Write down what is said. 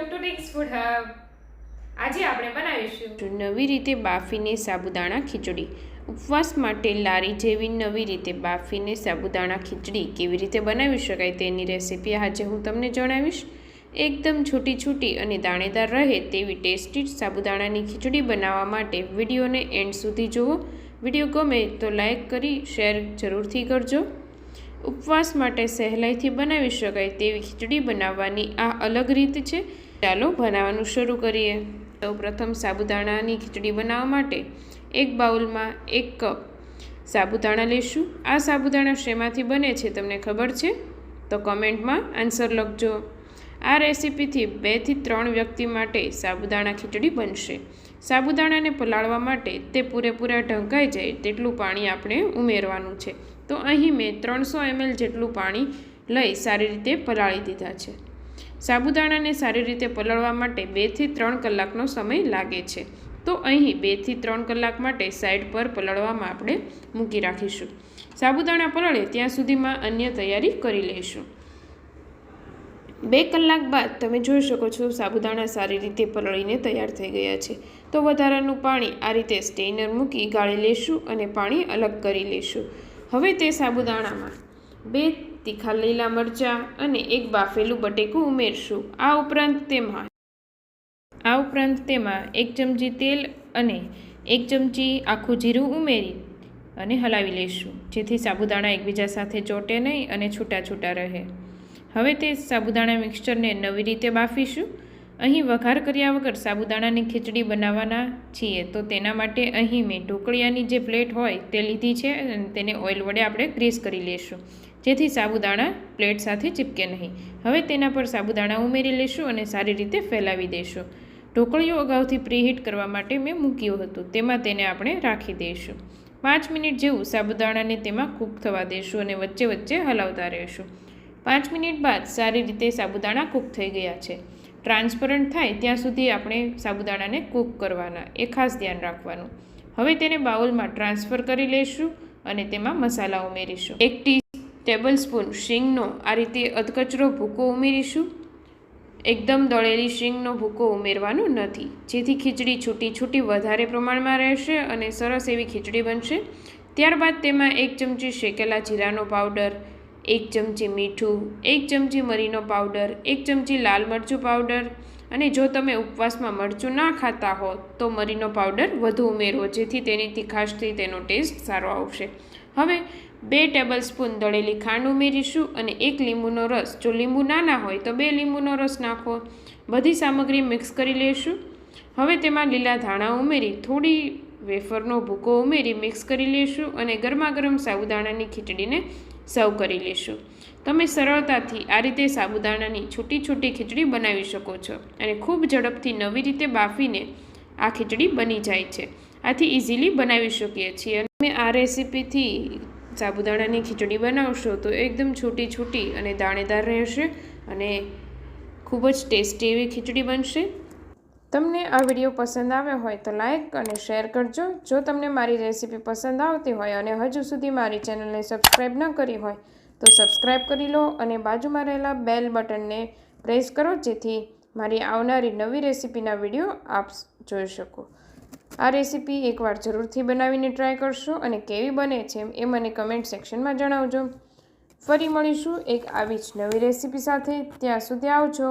Welcome food hub આજે આપણે બનાવીશું. નવી રીતે બાફીને સાબુદાણા ખીચડી. ઉપવાસ માટે લારી જેવી નવી રીતે બાફીને સાબુદાણા ખીચડી કેવી રીતે બનાવી શકાય તેની રેસીપી આજે હું તમને જણાવીશ. એકદમ છૂટી છૂટી અને દાણેદાર રહે તેવી ટેસ્ટી સાબુદાણાની ખીચડી બનાવવા માટે વિડીયોને એન્ડ સુધી જુઓ. વીડિયો ગમે તો લાઇક કરી, શેર જરૂરથી કરજો. ઉપવાસ માટે સહેલાઈથી બનાવી શકાય તેવી ખીચડી બનાવવાની આ અલગ રીત છે. ચાલો બનાવવાનું શરૂ કરીએ. સૌ પ્રથમ સાબુદાણાની ખીચડી બનાવવા માટે એક બાઉલમાં એક કપ સાબુદાણા લઈશું આ સાબુદાણા શેમાંથી બને છે તમને ખબર છે? તો કમેન્ટમાં આન્સર લખજો. આ રેસીપીથી બેથી ત્રણ વ્યક્તિ માટે સાબુદાણા ખીચડી બનશે. સાબુદાણાને પલાળવા માટે તે પૂરેપૂરા ઢંકાઈ જાય તેટલું પાણી આપણે ઉમેરવાનું છે. તો અહીં મેં ત્રણસો એમએલ જેટલું પાણી લઈ સારી રીતે પલાળી દીધા છે. સાબુદાણાને સારી રીતે પલાળવા માટે બેથી ત્રણ કલાકનો સમય લાગે છે. તો અહીં બેથી ત્રણ કલાક માટે સાઈડ પર પલાળવામાં આપણે મૂકી રાખીશું. સાબુદાણા પલળે ત્યાં સુધીમાં અન્ય તૈયારી કરી લઈશું. બે કલાક બાદ તમે જોઈ શકો છો સાબુદાણા સારી રીતે પલળીને તૈયાર થઈ ગયા છે. તો વધારાનું પાણી આ રીતે સ્ટેનર મૂકી ગાળી લેશું અને પાણી અલગ કરી લેશું હવે તે સાબુદાણામાં બે તીખા લીલા મરચાં અને એક બાફેલું બટેકું ઉમેરશું. આ ઉપરાંત તેમાં આ ઉપરાંત તેમાં એક ચમચી તેલ અને એક ચમચી આખું જીરું ઉમેરી અને હલાવી લઈશું, જેથી સાબુદાણા એકબીજા સાથે ચોટે નહીં અને છૂટા છૂટા રહે. હવે તે સાબુદાણા મિક્સચરને નવી રીતે બાફીશું. અહીં વઘાર કર્યા વગર સાબુદાણાની ખીચડી બનાવવાના છીએ, તો તેના માટે અહીં મેં ઢોકળિયાની જે પ્લેટ હોય તે લીધી છે અને તેને ઓઇલ વડે આપણે ગ્રીસ કરી લઈશું. જેથી સાબુદાણા પ્લેટ સાથે ચીપકે નહીં. હવે તેના પર સાબુદાણા ઉમેરી લઈશું અને સારી રીતે ફેલાવી દઈશું. ઢોકળીઓ અગાઉથી પ્રીહીટ કરવા માટે મેં મૂક્યું હતું, તેમાં તેને આપણે રાખી દઈશું. પાંચ મિનિટ જેવું સાબુદાણાને તેમાં કૂક થવા દઈશું અને વચ્ચે વચ્ચે હલાવતા રહીશું. પાંચ મિનિટ બાદ સારી રીતે સાબુદાણા કૂક થઈ ગયા છે. ટ્રાન્સપરન્ટ થાય ત્યાં સુધી આપણે સાબુદાણાને કૂક કરવાના, એ ખાસ ધ્યાન રાખવાનું. હવે તેને બાઉલમાં ટ્રાન્સફર કરી લઈશું અને તેમાં મસાલા ઉમેરીશું. એક ટી ટેબલ સ્પૂન શીંગનો આ રીતે અધકચરો ભૂકો ઉમેરીશું. એકદમ દળેલી શીંગનો ભૂકો ઉમેરવાનો નથી. જેથી ખીચડી છૂટી છૂટી વધારે પ્રમાણમાં રહેશે અને સરસ એવી ખીચડી બનશે. ત્યારબાદ તેમાં એક ચમચી શેકેલા જીરાનો પાવડર એક ચમચી મીઠું, એક ચમચી મરીનો પાવડર, એક ચમચી લાલ મરચું પાવડર. અને જો તમે ઉપવાસમાં મરચું ના ખાતા હો, તો મરીનો પાવડર વધુ ઉમેરવો જેથી તેની તીખાશથી તેનો ટેસ્ટ સારો આવશે. હવે બે ટેબલ સ્પૂન દળેલી ખાંડ ઉમેરીશું અને એક લીંબુનો રસ. જો લીંબુ નાના હોય, તો બે લીંબુનો રસ નાખો. બધી સામગ્રી મિક્સ કરી લઈશું હવે તેમાં લીલા ધાણા ઉમેરી, થોડી વેફરનો ભૂકો ઉમેરી મિક્સ કરી લઈશું અને ગરમા ગરમ સાબુદાણાની ખીચડીને સર્વ કરી લઈશું તમે સરળતાથી આ રીતે સાબુદાણાની છૂટી છૂટી ખીચડી બનાવી શકો છો અને ખૂબ ઝડપથી નવી રીતે બાફીને આ ખીચડી બની જાય છે. આથી ઇઝીલી બનાવી શકીએ છીએ. અને આ રેસીપીથી સાબુદાણાની ખીચડી બનાવશો તો એકદમ છૂટી છૂટી અને દાણેદાર રહેશે અને ખૂબ જ ટેસ્ટી એવી ખીચડી બનશે. તમને આ વીડિયો પસંદ આવ્યો હોય તો લાઇક અને શેર કરજો. જો તમને મારી રેસીપી પસંદ આવતી હોય અને હજુ સુધી મારી ચેનલને સબસ્ક્રાઈબ ન કરી હોય, તો સબસ્ક્રાઈબ કરી લો અને બાજુમાં રહેલા બેલ બટનને પ્રેસ કરો જેથી મારી આવનારી નવી રેસીપીના વીડિયો આપ જોઈ શકો. આ રેસીપી એકવાર જરૂરથી બનાવીને ટ્રાય કરશો અને કેવી બને છે એ મને કમેન્ટ સેક્શનમાં જણાવજો. ફરી મળીશું એક આવી જ નવી રેસીપી સાથે. ત્યાં સુધી આવજો.